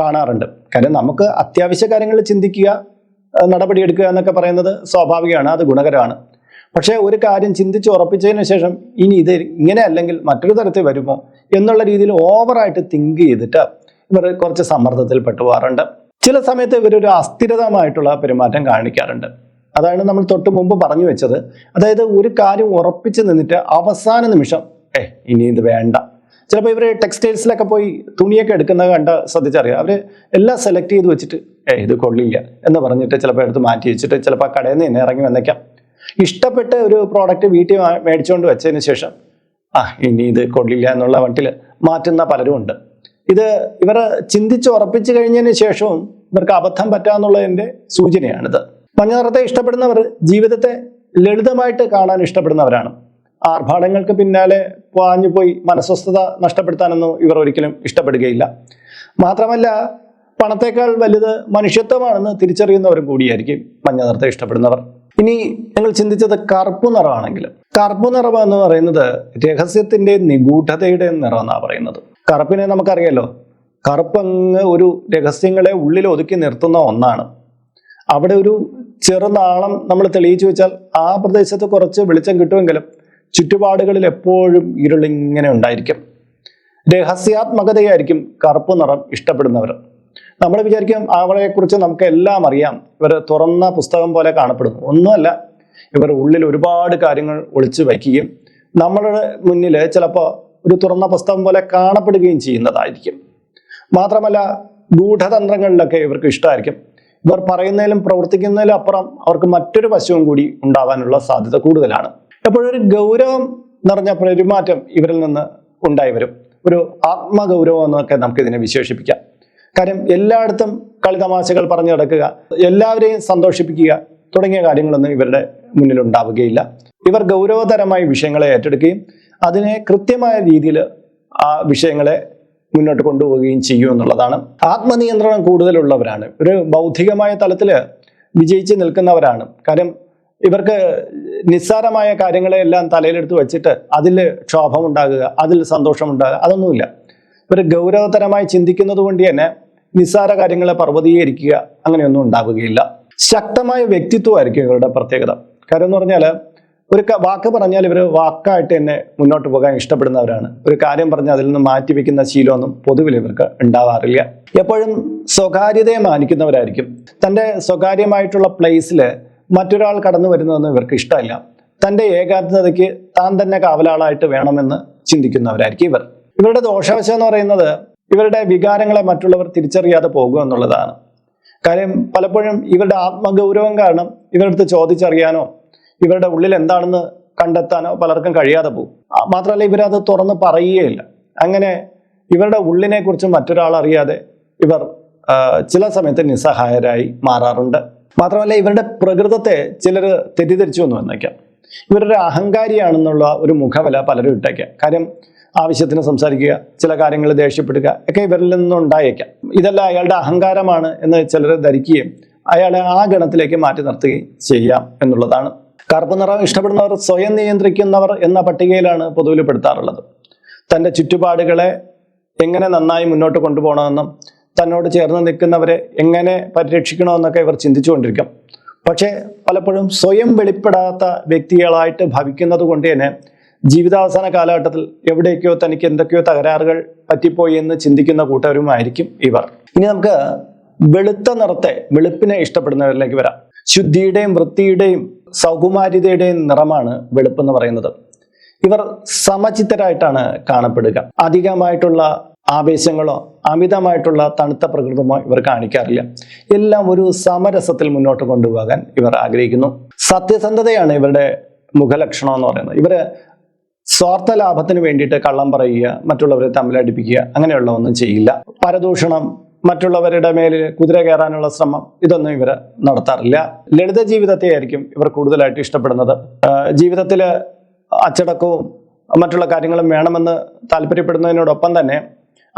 കാണാറുണ്ട്. കാര്യം നമുക്ക് അത്യാവശ്യ കാര്യങ്ങൾ ചിന്തിക്കുക നടപടിയെടുക്കുക എന്നൊക്കെ പറയുന്നത് സ്വാഭാവികമാണ് അത് ഗുണകരമാണ്. പക്ഷേ ഒരു കാര്യം ചിന്തിച്ച് ഉറപ്പിച്ചതിന് ശേഷം ഇനി ഇത് ഇങ്ങനെ അല്ലെങ്കിൽ മറ്റൊരു തരത്തിൽ വരുമോ എന്നുള്ള രീതിയിൽ ഓവറായിട്ട് തിങ്ക് ചെയ്തിട്ട് ഇവർ കുറച്ച് സമ്മർദ്ദത്തിൽ പെട്ടുപോകാറുണ്ട്. ചില സമയത്ത് ഇവരൊരു അസ്ഥിരതമായിട്ടുള്ള പെരുമാറ്റം കാണിക്കാറുണ്ട്. അതാണ് നമ്മൾ തൊട്ട് മുമ്പ് പറഞ്ഞു വെച്ചത്. അതായത് ഒരു കാര്യം ഉറപ്പിച്ച് നിന്നിട്ട് അവസാന നിമിഷം ഏ ഇനി ഇത് വേണ്ട. ചിലപ്പോൾ ഇവർ ടെക്സ്റ്റൈൽസിലൊക്കെ പോയി തുണിയൊക്കെ എടുക്കുന്നത് കണ്ട ശ്രദ്ധിച്ചറിയാം. അവർ എല്ലാം സെലക്ട് ചെയ്ത് വെച്ചിട്ട് ഏ ഇത് കൊള്ളില്ല എന്ന് പറഞ്ഞിട്ട് ചിലപ്പോൾ എടുത്ത് മാറ്റി വെച്ചിട്ട് ചിലപ്പോൾ ആ കടയിൽ നിന്ന് ഇറങ്ങി വന്നേക്കാം. ഇഷ്ടപ്പെട്ട ഒരു പ്രോഡക്റ്റ് വീട്ടിൽ മേടിച്ചുകൊണ്ട് വെച്ചതിന് ശേഷം ആ ഇനി ഇത് കൊള്ളില്ല എന്നുള്ള വട്ടിൽ മാറ്റുന്ന പലരും ഉണ്ട്. ഇത് ഇവരെ ചിന്തിച്ച് ഉറപ്പിച്ചു കഴിഞ്ഞതിന് ശേഷവും ഇവർക്ക് അബദ്ധം പറ്റാന്നുള്ളതിന്റെ സൂചനയാണിത്. മഞ്ഞ നിറത്തെ ഇഷ്ടപ്പെടുന്നവർ ജീവിതത്തെ ലളിതമായിട്ട് കാണാൻ ഇഷ്ടപ്പെടുന്നവരാണ്. ആർഭാടങ്ങൾക്ക് പിന്നാലെ പാഞ്ഞു പോയി മനസ്വസ്ഥത നഷ്ടപ്പെടുത്താനൊന്നും ഇവർ ഒരിക്കലും ഇഷ്ടപ്പെടുകയില്ല. മാത്രമല്ല പണത്തേക്കാൾ വലുത് മനുഷ്യത്വമാണെന്ന് തിരിച്ചറിയുന്നവരും കൂടിയായിരിക്കും മഞ്ഞ നിറത്തെ ഇഷ്ടപ്പെടുന്നവർ. ഇനി ഞങ്ങൾ ചിന്തിച്ചത് കറുപ്പ് നിറമാണെങ്കിൽ കറുപ്പ് നിറം എന്ന് പറയുന്നത് രഹസ്യത്തിന്റെ നിഗൂഢതയുടെ നിറം എന്നാണ് പറയുന്നത്. കറുപ്പിനെ നമുക്കറിയാലോ കറുപ്പങ്ങ് ഒരു രഹസ്യങ്ങളെ ഉള്ളിൽ ഒതുക്കി നിർത്തുന്ന ഒന്നാണ്. അവിടെ ഒരു ചെറുനാളം നമ്മൾ തെളിയിച്ചു വെച്ചാൽ ആ പ്രദേശത്ത് കുറച്ച് വെളിച്ചം കിട്ടുമെങ്കിലും ചുറ്റുപാടുകളിൽ എപ്പോഴും ഇരുളിങ്ങനെ ഉണ്ടായിരിക്കും. രഹസ്യാത്മകതയായിരിക്കും കറുപ്പ് നിറം ഇഷ്ടപ്പെടുന്നവർ. നമ്മൾ വിചാരിക്കും അവളെക്കുറിച്ച് നമുക്ക് എല്ലാം അറിയാം. ഇവർ തുറന്ന പുസ്തകം പോലെ കാണപ്പെടുന്നു. ഒന്നുമല്ല ഇവർ ഉള്ളിൽ ഒരുപാട് കാര്യങ്ങൾ ഒളിച്ചു വയ്ക്കുകയും നമ്മളുടെ മുന്നിൽ ചിലപ്പോൾ ഒരു തുറന്ന പുസ്തകം പോലെ കാണപ്പെടുകയും ചെയ്യുന്നതായിരിക്കും. മാത്രമല്ല ഗൂഢതന്ത്രങ്ങളിലൊക്കെ ഇവർക്ക് ഇഷ്ടമായിരിക്കും. ഇവർ പറയുന്നതിലും പ്രവർത്തിക്കുന്നതിലും അപ്പുറം അവർക്ക് മറ്റൊരു വശവും കൂടി ഉണ്ടാവാനുള്ള സാധ്യത കൂടുതലാണ്. എപ്പോഴൊരു ഗൗരവം നിറഞ്ഞ പെരുമാറ്റം ഇവരിൽ നിന്ന് ഉണ്ടായി വരും. ഒരു ആത്മഗൗരവം എന്നൊക്കെ നമുക്ക് ഇതിനെ വിശേഷിപ്പിക്കാം. കാര്യം എല്ലായിടത്തും കളിതമാശകൾ പറഞ്ഞു കിടക്കുക എല്ലാവരെയും സന്തോഷിപ്പിക്കുക തുടങ്ങിയ കാര്യങ്ങളൊന്നും ഇവരുടെ മുന്നിൽ ഉണ്ടാവുകയില്ല. ഇവർ ഗൗരവതരമായ വിഷയങ്ങളെ ഏറ്റെടുക്കുകയും അതിനെ കൃത്യമായ രീതിയിൽ ആ വിഷയങ്ങളെ മുന്നോട്ട് കൊണ്ടുപോവുകയും ചെയ്യും എന്നുള്ളതാണ്. ആത്മനിയന്ത്രണം കൂടുതലുള്ളവരാണ്. ഒരു ബൗദ്ധികമായ തലത്തിൽ വിജയിച്ച് നിൽക്കുന്നവരാണ്. കാര്യം ഇവർക്ക് നിസ്സാരമായ കാര്യങ്ങളെ എല്ലാം തലയിലെടുത്ത് വെച്ചിട്ട് അതിൽ ക്ഷോഭമുണ്ടാകുക അതിൽ സന്തോഷമുണ്ടാകുക അതൊന്നുമില്ല. ഇവർ ഗൗരവതരമായി ചിന്തിക്കുന്നത് കൊണ്ട് തന്നെ നിസ്സാര കാര്യങ്ങളെ പർവതീകരിക്കുക അങ്ങനെയൊന്നും ഉണ്ടാവുകയില്ല. ശക്തമായ വ്യക്തിത്വമായിരിക്കും ഇവരുടെ പ്രത്യേകത. കാര്യം എന്ന് പറഞ്ഞാൽ ഒരു വാക്ക് പറഞ്ഞാൽ ഇവർ വാക്കായിട്ട് തന്നെ മുന്നോട്ട് പോകാൻ ഇഷ്ടപ്പെടുന്നവരാണ്. ഒരു കാര്യം പറഞ്ഞാൽ അതിൽ നിന്ന് മാറ്റിവെക്കുന്ന ശീലമൊന്നും പൊതുവിൽ ഇവർക്ക് ഉണ്ടാവാറില്ല. എപ്പോഴും സ്വകാര്യതയെ മാനിക്കുന്നവരായിരിക്കും. തന്റെ സ്വകാര്യമായിട്ടുള്ള പ്ലേസിൽ മറ്റൊരാൾ കടന്നു വരുന്നതൊന്നും ഇവർക്ക് ഇഷ്ടമല്ല. തന്റെ ഏകാഗ്രതയ്ക്ക് താൻ തന്നെ കാവലാളായിട്ട് വേണമെന്ന് ചിന്തിക്കുന്നവരായിരിക്കും ഇവർ. ഇവരുടെ ദോഷവശം എന്ന് പറയുന്നത് ഇവരുടെ വികാരങ്ങളെ മറ്റുള്ളവർ തിരിച്ചറിയാതെ പോകുക എന്നുള്ളതാണ്. കാര്യം പലപ്പോഴും ഇവരുടെ ആത്മഗൗരവം കാരണം ഇവരടുത്ത് ചോദിച്ചറിയാനോ ഇവരുടെ ഉള്ളിൽ എന്താണെന്ന് കണ്ടെത്താനോ പലർക്കും കഴിയാതെ പോകും. മാത്രമല്ല ഇവരത് തുറന്ന് പറയുകയില്ല. അങ്ങനെ ഇവരുടെ ഉള്ളിനെ കുറിച്ച് മറ്റൊരാൾ അറിയാതെ ഇവർ ചില സമയത്ത് നിസ്സഹായരായി മാറാറുണ്ട്. മാത്രമല്ല ഇവരുടെ പ്രകൃതത്തെ ചിലർ തെറ്റിദ്ധരിച്ചു എന്ന് വന്നേക്കാം ഇവരൊരു അഹങ്കാരിയാണെന്നുള്ള ഒരു മുഖവല പലരും ഇട്ടേക്കാം. കാര്യം ആവശ്യത്തിന് സംസാരിക്കുക ചില കാര്യങ്ങൾ ദേഷ്യപ്പെടുക ഒക്കെ ഇവരിൽ നിന്നുണ്ടായേക്കാം. ഇതല്ല അയാളുടെ അഹങ്കാരമാണ് എന്ന് ചിലർ ധരിക്കുകയും അയാളെ ആ ഗണത്തിലേക്ക് മാറ്റി നിർത്തുകയും ചെയ്യാം എന്നുള്ളതാണ്. കറുപ്പ് നിറം ഇഷ്ടപ്പെടുന്നവർ സ്വയം നിയന്ത്രിക്കുന്നവർ എന്ന പട്ടികയിലാണ് പൊതുവിൽ പെടുത്താറുള്ളത്. തന്റെ ചുറ്റുപാടുകളെ എങ്ങനെ നന്നായി മുന്നോട്ട് കൊണ്ടുപോകണമെന്നും തന്നോട് ചേർന്ന് നിൽക്കുന്നവരെ എങ്ങനെ പരിരക്ഷിക്കണമെന്നൊക്കെ ഇവർ ചിന്തിച്ചുകൊണ്ടിരിക്കും. പക്ഷേ പലപ്പോഴും സ്വയം വെളിപ്പെടാത്ത വ്യക്തികളായിട്ട് ഭവിക്കുന്നത് കൊണ്ട് തന്നെ ജീവിതാവസാന കാലഘട്ടത്തിൽ എവിടേക്കോ തനിക്ക് എന്തൊക്കെയോ തകരാറുകൾ പറ്റിപ്പോയി എന്ന് ചിന്തിക്കുന്ന കൂട്ടരുമായിരിക്കും ഇവർ. ഇനി നമുക്ക് വെളുത്ത നിറത്തെ വെളുപ്പിനെ ഇഷ്ടപ്പെടുന്നവരിലേക്ക് വരാം. ശുദ്ധിയുടെയും വൃത്തിയുടെയും സൗകുമാര്യതയുടെയും നിറമാണ് വെളുപ്പ് എന്ന് പറയുന്നത്. ഇവർ സമചിത്തരായിട്ടാണ് കാണപ്പെടുക. അധികമായിട്ടുള്ള ആവേശങ്ങളോ അമിതമായിട്ടുള്ള തണുത്ത പ്രകൃതമോ ഇവർ കാണിക്കാറില്ല. എല്ലാം ഒരു സമരസത്തിൽ മുന്നോട്ട് കൊണ്ടുപോകാൻ ഇവർ ആഗ്രഹിക്കുന്നു. സത്യസന്ധതയാണ് ഇവരുടെ മുഖലക്ഷണം എന്ന് പറയുന്നത്. ഇവർ സ്വാർത്ഥ ലാഭത്തിന് വേണ്ടിയിട്ട് കള്ളം പറയുക മറ്റുള്ളവരെ തമ്മിലടിപ്പിക്കുക അങ്ങനെയുള്ള ഒന്നും ചെയ്യില്ല. പരദൂഷണം മറ്റുള്ളവരുടെ മേലിൽ കുതിര കയറാനുള്ള ശ്രമം ഇതൊന്നും ഇവർ നടത്താറില്ല. ലളിത ജീവിതത്തെ ആയിരിക്കും ഇവർ കൂടുതലായിട്ട് ഇഷ്ടപ്പെടുന്നത്. ജീവിതത്തിൽ അച്ചടക്കവും മറ്റുള്ള കാര്യങ്ങളും വേണമെന്ന് താല്പര്യപ്പെടുന്നതിനോടൊപ്പം തന്നെ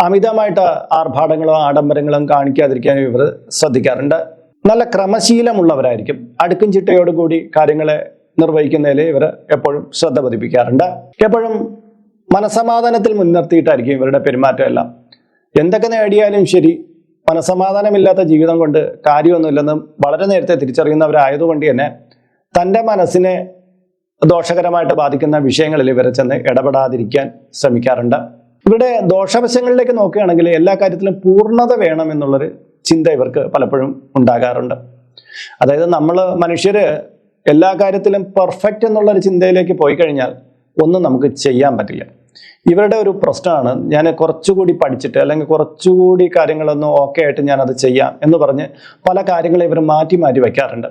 അമിതമായിട്ട് ആർഭാടങ്ങളും ആഡംബരങ്ങളും കാണിക്കാതിരിക്കാൻ ഇവർ ശ്രദ്ധിക്കാറുണ്ട്. നല്ല ക്രമശീലമുള്ളവരായിരിക്കും. അടുക്കും ചിട്ടയോടുകൂടി കാര്യങ്ങളെ നിർവഹിക്കുന്നതിൽ ഇവർ എപ്പോഴും ശ്രദ്ധ പതിപ്പിക്കാറുണ്ട്. എപ്പോഴും മനസമാധാനത്തിൽ മുൻനിർത്തിയിട്ടായിരിക്കും ഇവരുടെ പെരുമാറ്റം എല്ലാം എന്തൊക്കെ നേടിയാലും ശരി മനസമാധാനമില്ലാത്ത ജീവിതം കൊണ്ട് കാര്യമൊന്നുമില്ലെന്ന് വളരെ നേരത്തെ തിരിച്ചറിയുന്നവരായതുകൊണ്ട് തന്നെ തന്റെ മനസ്സിനെ ദോഷകരമായിട്ട് ബാധിക്കുന്ന വിഷയങ്ങളിൽ ഇവരെ ചെന്ന് ഇടപെടാതിരിക്കാൻ ശ്രമിക്കാറുണ്ട്. ഇവരുടെ ദോഷവശങ്ങളിലേക്ക് നോക്കുകയാണെങ്കിൽ എല്ലാ കാര്യത്തിലും പൂർണത വേണം എന്നുള്ളൊരു ചിന്ത ഇവർക്ക് പലപ്പോഴും ഉണ്ടാകാറുണ്ട്. അതായത് നമ്മൾ മനുഷ്യർ എല്ലാ കാര്യത്തിലും പെർഫെക്റ്റ് എന്നുള്ളൊരു ചിന്തയിലേക്ക് പോയി കഴിഞ്ഞാൽ ഒന്നും നമുക്ക് ചെയ്യാൻ പറ്റില്ല. ഇവരുടെ ഒരു പ്രശ്നമാണ് ഞാൻ കുറച്ചുകൂടി പഠിച്ചിട്ട് അല്ലെങ്കിൽ കുറച്ചുകൂടി കാര്യങ്ങളൊന്നും ഓക്കെ ആയിട്ട് ഞാൻ അത് ചെയ്യാം എന്ന് പറഞ്ഞ് പല കാര്യങ്ങളും ഇവർ മാറ്റി മാറ്റി വയ്ക്കാറുണ്ട്.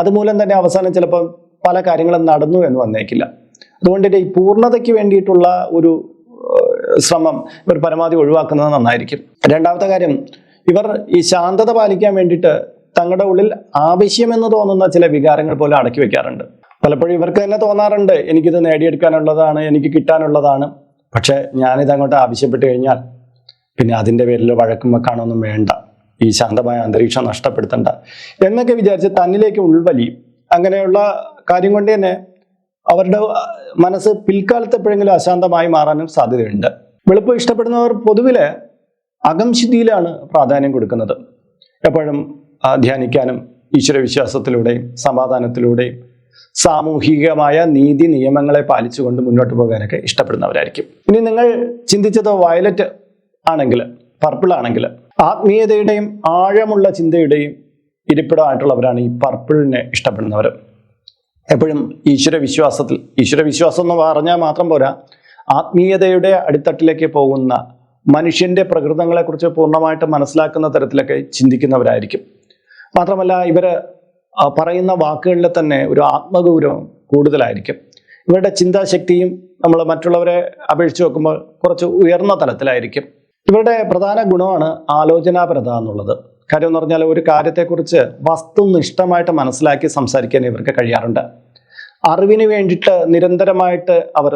അതുമൂലം തന്നെ അവസാനം ചിലപ്പോൾ പല കാര്യങ്ങളും നടന്നു എന്ന് വന്നേക്കില്ല. അതുകൊണ്ട് ഈ പൂർണതയ്ക്ക് വേണ്ടിയിട്ടുള്ള ഒരു ശ്രമം ഇവർ പരമാവധി ഒഴിവാക്കുന്നത് നന്നായിരിക്കും. രണ്ടാമത്തെ കാര്യം ഇവർ ഈ ശാന്തത പാലിക്കാൻ വേണ്ടിയിട്ട് തങ്ങളുടെ ഉള്ളിൽ ആവശ്യമെന്ന് തോന്നുന്ന ചില വികാരങ്ങൾ പോലും അടക്കി വെക്കാറുണ്ട്. പലപ്പോഴും ഇവർക്ക് തന്നെ തോന്നാറുണ്ട് എനിക്കിത് നേടിയെടുക്കാനുള്ളതാണ് എനിക്ക് കിട്ടാനുള്ളതാണ്. പക്ഷെ ഞാനിത് അങ്ങോട്ട് ആവശ്യപ്പെട്ട് കഴിഞ്ഞാൽ പിന്നെ അതിന്റെ പേരിൽ വഴക്കും വെക്കാനൊന്നും വേണ്ട. ഈ ശാന്തമായ അന്തരീക്ഷം നഷ്ടപ്പെടുത്തണ്ട. എന്നൊക്കെ വിചാരിച്ച് തന്നിലേക്ക് ഉൾവലിയും അങ്ങനെയുള്ള കാര്യം കൊണ്ട് തന്നെ അവരുടെ മനസ്സ് പിൽക്കാലത്ത് എപ്പോഴെങ്കിലും അശാന്തമായി മാറാനും സാധ്യതയുണ്ട്. വെളുപ്പ് ഇഷ്ടപ്പെടുന്നവർ പൊതുവിൽ അകംശുദ്ധിയിലാണ് പ്രാധാന്യം കൊടുക്കുന്നത്. എപ്പോഴും ധ്യാനിക്കാനും ഈശ്വരവിശ്വാസത്തിലൂടെയും സമാധാനത്തിലൂടെയും സാമൂഹികമായ നീതി നിയമങ്ങളെ പാലിച്ചുകൊണ്ട് മുന്നോട്ട് പോകാനൊക്കെ ഇഷ്ടപ്പെടുന്നവരായിരിക്കും. ഇനി നിങ്ങൾ ചിന്തിച്ചത് വയലറ്റ് ആണെങ്കിൽ പർപ്പിൾ ആണെങ്കിൽ ആത്മീയതയുടെയും ആഴമുള്ള ചിന്തയുടെയും ഇരിപ്പിടമായിട്ടുള്ളവരാണ് ഈ പർപ്പിളിനെ ഇഷ്ടപ്പെടുന്നവർ. എപ്പോഴും ഈശ്വര വിശ്വാസത്തിൽ ഈശ്വര വിശ്വാസം എന്ന് പറഞ്ഞാൽ മാത്രം പോരാ ആത്മീയതയുടെ അടിത്തട്ടിലേക്ക് പോകുന്ന മനുഷ്യന്റെ പ്രകൃതങ്ങളെക്കുറിച്ച് പൂർണമായിട്ട് മനസ്സിലാക്കുന്ന തരത്തിലൊക്കെ ചിന്തിക്കുന്നവരായിരിക്കും. മാത്രമല്ല ഇവർ പറയുന്ന വാക്കുകളിൽ തന്നെ ഒരു ആത്മഗൗരവം കൂടുതലായിരിക്കും. ഇവരുടെ ചിന്താശക്തിയും നമ്മൾ മറ്റുള്ളവരെ അപേക്ഷിച്ച് നോക്കുമ്പോൾ കുറച്ച് ഉയർന്ന തലത്തിലായിരിക്കും. ഇവരുടെ പ്രധാന ഗുണമാണ് ആലോചനാപരത എന്നുള്ളത്. കാര്യം എന്ന് പറഞ്ഞാൽ ഒരു കാര്യത്തെക്കുറിച്ച് വസ്തുനിഷ്ഠമായിട്ട് മനസ്സിലാക്കി സംസാരിക്കാൻ ഇവർക്ക് കഴിയാറുണ്ട്. അറിവിന് വേണ്ടിയിട്ട് നിരന്തരമായിട്ട് അവർ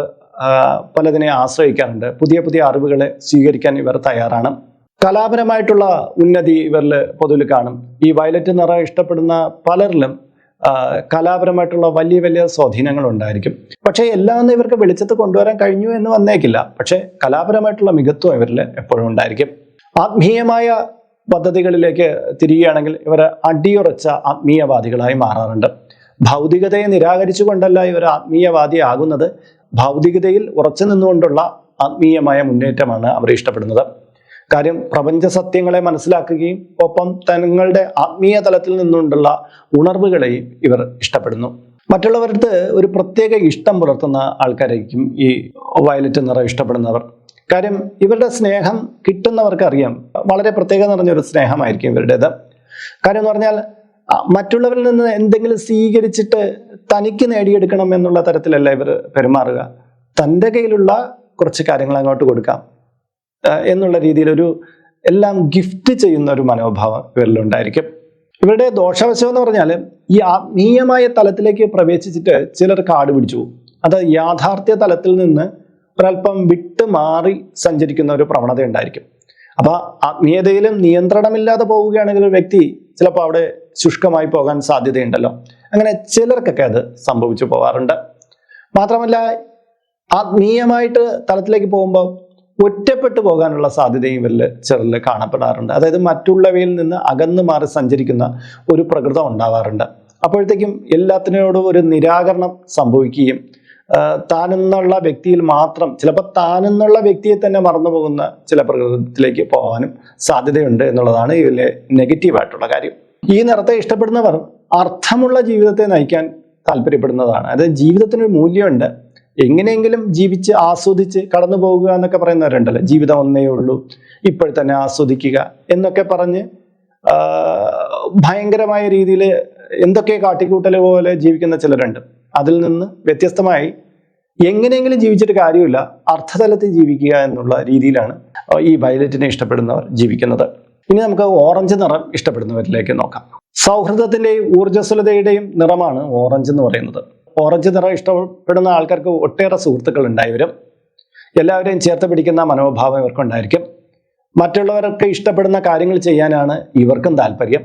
പലതിനെ ആശ്രയിക്കാറുണ്ട്. പുതിയ പുതിയ അറിവുകളെ സ്വീകരിക്കാൻ ഇവർ തയ്യാറാണ്. കലാപരമായിട്ടുള്ള ഉന്നതി ഇവരിൽ പൊതുവിൽ കാണും. ഈ വയലറ്റ് നിറം ഇഷ്ടപ്പെടുന്ന പലരിലും കലാപരമായിട്ടുള്ള വലിയ വലിയ സ്വാധീനങ്ങൾ ഉണ്ടായിരിക്കും. പക്ഷേ എല്ലാം ഒന്നും ഇവർക്ക് വെളിച്ചത്ത് കൊണ്ടുവരാൻ കഴിഞ്ഞു എന്ന് വന്നേക്കില്ല. പക്ഷേ കലാപരമായിട്ടുള്ള മികത്വം ഇവരിൽ എപ്പോഴും ഉണ്ടായിരിക്കും. ആത്മീയമായ പദ്ധതികളിലേക്ക് തിരിയുകയാണെങ്കിൽ ഇവർ അടിയുറച്ച ആത്മീയവാദികളായി മാറാറുണ്ട്. ഭൗതികതയെ നിരാകരിച്ചുകൊണ്ടല്ല ഇവർ ആത്മീയവാദിയാകുന്നത്. ഭൗതികതയിൽ ഉറച്ചു നിന്നുകൊണ്ടുള്ള ആത്മീയമായ മുന്നേറ്റമാണ് അവർ ഇഷ്ടപ്പെടുന്നത്. കാര്യം പ്രപഞ്ച സത്യങ്ങളെ മനസ്സിലാക്കുകയും ഒപ്പം തങ്ങളുടെ ആത്മീയ തലത്തിൽ നിന്നുകൊണ്ടുള്ള ഉണർവുകളെയും ഇവർ ഇഷ്ടപ്പെടുന്നു. മറ്റുള്ളവരുടെ ഒരു പ്രത്യേക ഇഷ്ടം പുലർത്തുന്ന ആൾക്കാരായിരിക്കും ഈ വയലറ്റ് നിറം ഇഷ്ടപ്പെടുന്നവർ. കാര്യം ഇവരുടെ സ്നേഹം കിട്ടുന്നവർക്ക് അറിയാം വളരെ പ്രത്യേകത നിറഞ്ഞൊരു സ്നേഹമായിരിക്കും ഇവരുടേത്. കാര്യം എന്ന് പറഞ്ഞാൽ മറ്റുള്ളവരിൽ നിന്ന് എന്തെങ്കിലും സ്വീകരിച്ചിട്ട് തനിക്ക് നേടിയെടുക്കണം എന്നുള്ള തരത്തിലല്ല ഇവർ പെരുമാറുക. തന്റെ കയ്യിലുള്ള കുറച്ച് കാര്യങ്ങൾ അങ്ങോട്ട് കൊടുക്കാം. എന്നുള്ള രീതിയിൽ ഒരു എല്ലാം ഗിഫ്റ്റ് ചെയ്യുന്ന ഒരു മനോഭാവം ഇവരിലുണ്ടായിരിക്കും ഇവരുടെ ദോഷവശം എന്ന് പറഞ്ഞാൽ ഈ ആത്മീയമായ തലത്തിലേക്ക് പ്രവേശിച്ചിട്ട് ചിലർ കാട് പിടിച്ചു അത് യാഥാർത്ഥ്യ തലത്തിൽ നിന്ന് ഒരല്പം വിട്ട് മാറി സഞ്ചരിക്കുന്ന ഒരു പ്രവണത ഉണ്ടായിരിക്കും. അപ്പൊ ആത്മീയതയിലും നിയന്ത്രണമില്ലാതെ പോവുകയാണെങ്കിൽ ഒരു വ്യക്തി ചിലപ്പോൾ അവിടെ ശുഷ്കമായി പോകാൻ സാധ്യതയുണ്ടല്ലോ. അങ്ങനെ ചിലർക്കൊക്കെ അത് സംഭവിച്ചു പോവാറുണ്ട്. മാത്രമല്ല ആത്മീയമായിട്ട് തലത്തിലേക്ക് പോകുമ്പോൾ ഒറ്റപ്പെട്ടു പോകാനുള്ള സാധ്യതയും ഇവരിൽ ചെറിൽ കാണപ്പെടാറുണ്ട്. അതായത് മറ്റുള്ളവയിൽ നിന്ന് അകന്നു മാറി സഞ്ചരിക്കുന്ന ഒരു പ്രകൃതം ഉണ്ടാവാറുണ്ട്. അപ്പോഴത്തേക്കും എല്ലാത്തിനോടും ഒരു നിരാകരണം സംഭവിക്കുകയും താനെന്നുള്ള വ്യക്തിയിൽ മാത്രം ചിലപ്പോൾ താനെന്നുള്ള വ്യക്തിയെ തന്നെ മറന്നു പോകുന്ന ചില പ്രകൃതത്തിലേക്ക് പോകാനും സാധ്യതയുണ്ട് എന്നുള്ളതാണ് ഇതിലെ നെഗറ്റീവായിട്ടുള്ള കാര്യം. ഈ നിറത്തെ ഇഷ്ടപ്പെടുന്നവർ അർത്ഥമുള്ള ജീവിതത്തെ നയിക്കാൻ താല്പര്യപ്പെടുന്നതാണ്. അതായത് ജീവിതത്തിനൊരു മൂല്യമുണ്ട്. എങ്ങനെയെങ്കിലും ജീവിച്ച് ആസ്വദിച്ച് കടന്നു പോകുക എന്നൊക്കെ പറയുന്നവരുണ്ടല്ലോ. ജീവിതം ഒന്നേ ഉള്ളൂ. ഇപ്പോഴത്തന്നെ ആസ്വദിക്കുക എന്നൊക്കെ പറഞ്ഞ് ഭയങ്കരമായ രീതിയിൽ എന്തൊക്കെ കാട്ടിക്കൂട്ടൽ പോലെ ജീവിക്കുന്ന ചിലരുണ്ട്. അതിൽ നിന്ന് വ്യത്യസ്തമായി എങ്ങനെയെങ്കിലും ജീവിച്ചിട്ട് കാര്യമില്ല. അർത്ഥതലത്തിൽ ജീവിക്കുക എന്നുള്ള രീതിയിലാണ് ഈ വയലറ്റിനെ ഇഷ്ടപ്പെടുന്നവർ ജീവിക്കുന്നത്. ഇനി നമുക്ക് ഓറഞ്ച് നിറം ഇഷ്ടപ്പെടുന്നവരിലേക്ക് നോക്കാം. സൗഹൃദത്തിന്റെയും ഊർജസ്വലതയുടെയും നിറമാണ് ഓറഞ്ച് എന്ന് പറയുന്നത്. ഓറഞ്ച് നിറം ഇഷ്ടപ്പെടുന്ന ആൾക്കാർക്ക് ഒട്ടേറെ സുഹൃത്തുക്കൾ ഉണ്ടായവരും. എല്ലാവരെയും ചേർത്ത് പിടിക്കുന്ന മനോഭാവം ഇവർക്കുണ്ടായിരിക്കും. മറ്റുള്ളവർക്ക് ഇഷ്ടപ്പെടുന്ന കാര്യങ്ങൾ ചെയ്യാനാണ് ഇവർക്കും താല്പര്യം.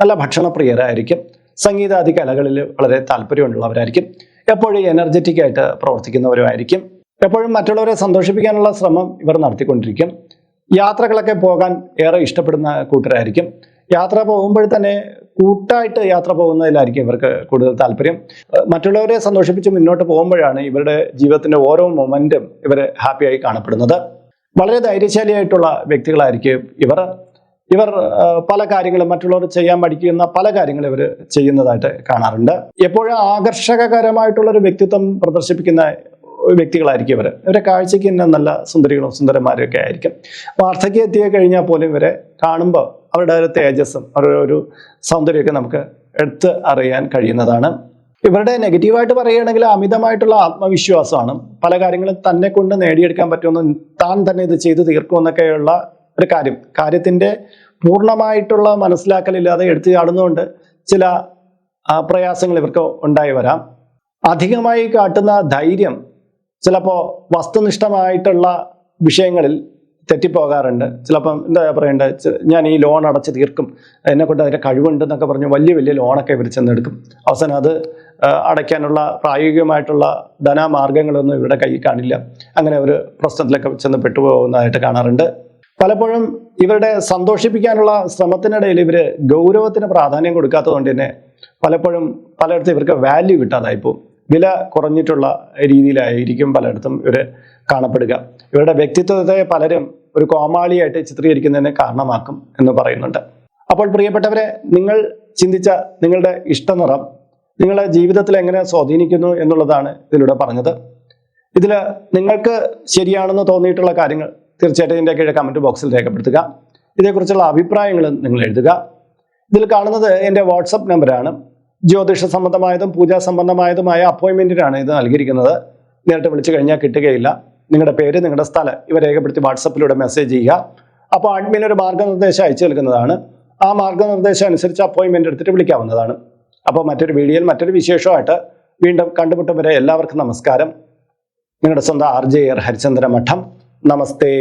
നല്ല ഭക്ഷണപ്രിയരായിരിക്കും. സംഗീതാദി കലകളിൽ വളരെ താല്പര്യമുള്ളവരായിരിക്കും. എപ്പോഴും എനർജറ്റിക് ആയിട്ട് പ്രവർത്തിക്കുന്നവരുമായിരിക്കും. എപ്പോഴും മറ്റുള്ളവരെ സന്തോഷിപ്പിക്കാനുള്ള ശ്രമം ഇവർ നടത്തിക്കൊണ്ടിരിക്കും. യാത്രകളൊക്കെ പോകാൻ ഏറെ ഇഷ്ടപ്പെടുന്ന കൂട്ടരായിരിക്കും. യാത്ര പോകുമ്പോൾ തന്നെ കൂട്ടായിട്ട് യാത്ര പോകുന്നതിലായിരിക്കും ഇവർക്ക് കൂടുതൽ താല്പര്യം. മറ്റുള്ളവരെ സന്തോഷിപ്പിച്ച് മുന്നോട്ട് പോകുമ്പോഴാണ് ഇവരുടെ ജീവിതത്തിന്റെ ഓരോ മൊമെന്റും ഇവർ ഹാപ്പിയായി കാണപ്പെടുന്നത്. വളരെ ധൈര്യശാലിയായിട്ടുള്ള വ്യക്തികളായിരിക്കും ഇവർ. ഇവർ പല കാര്യങ്ങളും മറ്റുള്ളവർ ചെയ്യാൻ പഠിക്കുന്ന പല കാര്യങ്ങളും ഇവർ ചെയ്യുന്നതായിട്ട് കാണാറുണ്ട്. എപ്പോഴും ആകർഷകകരമായിട്ടുള്ള ഒരു വ്യക്തിത്വം പ്രദർശിപ്പിക്കുന്ന വ്യക്തികളായിരിക്കും ഇവർ ഇവരെ കാഴ്ചയ്ക്ക് തന്നെ നല്ല സുന്ദരികളും സുന്ദരന്മാരും ഒക്കെ ആയിരിക്കും. വാർദ്ധക്യം എത്തിയ കഴിഞ്ഞാൽ പോലും ഇവരെ കാണുമ്പോൾ അവരുടെ ഒരു തേജസ്സും അവരുടെ ഒരു സൗന്ദര്യമൊക്കെ നമുക്ക് എടുത്ത് അറിയാൻ കഴിയുന്നതാണ്. ഇവരുടെ നെഗറ്റീവായിട്ട് പറയുകയാണെങ്കിൽ അമിതമായിട്ടുള്ള ആത്മവിശ്വാസമാണ്. പല കാര്യങ്ങളും തന്നെ കൊണ്ട് നേടിയെടുക്കാൻ പറ്റുമെന്ന് താൻ തന്നെ ഇത് ചെയ്തു തീർക്കുമെന്നൊക്കെയുള്ള ഒരു കാര്യം. കാര്യത്തിന്റെ പൂർണമായിട്ടുള്ള മനസ്സിലാക്കലില്ലാതെ എടുത്തു ചാടുന്നതുകൊണ്ട് ചില പ്രയാസങ്ങൾ ഇവർക്ക് ഉണ്ടായി വരാം. അധികമായി കാട്ടുന്ന ധൈര്യം ചിലപ്പോൾ വസ്തുനിഷ്ഠമായിട്ടുള്ള വിഷയങ്ങളിൽ തെറ്റിപ്പോകാറുണ്ട്. ചിലപ്പം എന്താ പറയേണ്ടത് ഞാൻ ഈ ലോൺ അടച്ച് തീർക്കും. എന്നെ കൊണ്ട് അതിന്റെ കഴിവുണ്ടെന്നൊക്കെ പറഞ്ഞ് വലിയ വലിയ ലോണൊക്കെ ഇവർ ചെന്നെടുക്കും. അവസാനം അത് അടയ്ക്കാനുള്ള പ്രായോഗികമായിട്ടുള്ള ധനമാർഗങ്ങളൊന്നും ഇവരുടെ കയ്യിൽ കാണില്ല. അങ്ങനെ ഒരു പ്രശ്നത്തിലൊക്കെ ചെന്ന് പെട്ടുപോകുന്നതായിട്ട് കാണാറുണ്ട്. പലപ്പോഴും ഇവരുടെ സന്തോഷിപ്പിക്കാനുള്ള ശ്രമത്തിനിടയിൽ ഇവർ ഗൗരവത്തിന് പ്രാധാന്യം കൊടുക്കാത്തതുകൊണ്ട് തന്നെ പലപ്പോഴും പലയിടത്തും ഇവർക്ക് വാല്യൂ കിട്ടാതായി പോകും വില കുറഞ്ഞിട്ടുള്ള രീതിയിലായിരിക്കും പലയിടത്തും ഇവർ കാണപ്പെടുക. ഇവരുടെ വ്യക്തിത്വത്തെ പലരും ഒരു കോമാളിയായിട്ട് ചിത്രീകരിക്കുന്നതിന് കാരണമാക്കും എന്ന് പറയുന്നുണ്ട്. അപ്പോൾ പ്രിയപ്പെട്ടവരെ നിങ്ങൾ ചിന്തിച്ച നിങ്ങളുടെ ഇഷ്ടനിറം നിങ്ങളുടെ ജീവിതത്തിൽ എങ്ങനെ സ്വാധീനിക്കുന്നു എന്നുള്ളതാണ് ഇതിലൂടെ പറഞ്ഞത്. ഇതിൽ നിങ്ങൾക്ക് ശരിയാണെന്ന് തോന്നിയിട്ടുള്ള കാര്യങ്ങൾ തീർച്ചയായിട്ടും ഇതിന്റെ കീഴെ കമന്റ് ബോക്സിൽ രേഖപ്പെടുത്തുക. ഇതേക്കുറിച്ചുള്ള അഭിപ്രായങ്ങളും നിങ്ങൾ എഴുതുക. ഇതിൽ കാണുന്നത് എന്റെ വാട്സപ്പ് നമ്പറാണ് ജ്യോതിഷ സംബന്ധമായതും പൂജാ സംബന്ധമായതുമായ അപ്പോയിൻമെന്റിനാണ് ഇത് നൽകിയിരിക്കുന്നത്. നേരിട്ട് വിളിച്ചു കഴിഞ്ഞാൽ കിട്ടുകയില്ല. നിങ്ങളുടെ പേര് നിങ്ങളുടെ സ്ഥലം ഇവ രേഖപ്പെടുത്തി വാട്സപ്പിലൂടെ മെസ്സേജ് ചെയ്യുക. അപ്പോൾ അഡ്മിൻ ഒരു മാർഗനിർദ്ദേശം അയച്ചു നൽകുന്നതാണ്. ആ മാർഗനിർദ്ദേശം അനുസരിച്ച് അപ്പോയിൻമെന്റ് എടുത്തിട്ട് വിളിക്കാവുന്നതാണ്. അപ്പോൾ മറ്റൊരു വീഡിയോയിൽ മറ്റൊരു വിശേഷമായിട്ട് വീണ്ടും കണ്ടുമുട്ടും വരെ എല്ലാവർക്കും നമസ്കാരം. നിങ്ങളുടെ സ്വന്തം ആർ ജെ ആർ ഹരിചന്ദ്ര മഠം നമസ്തേ.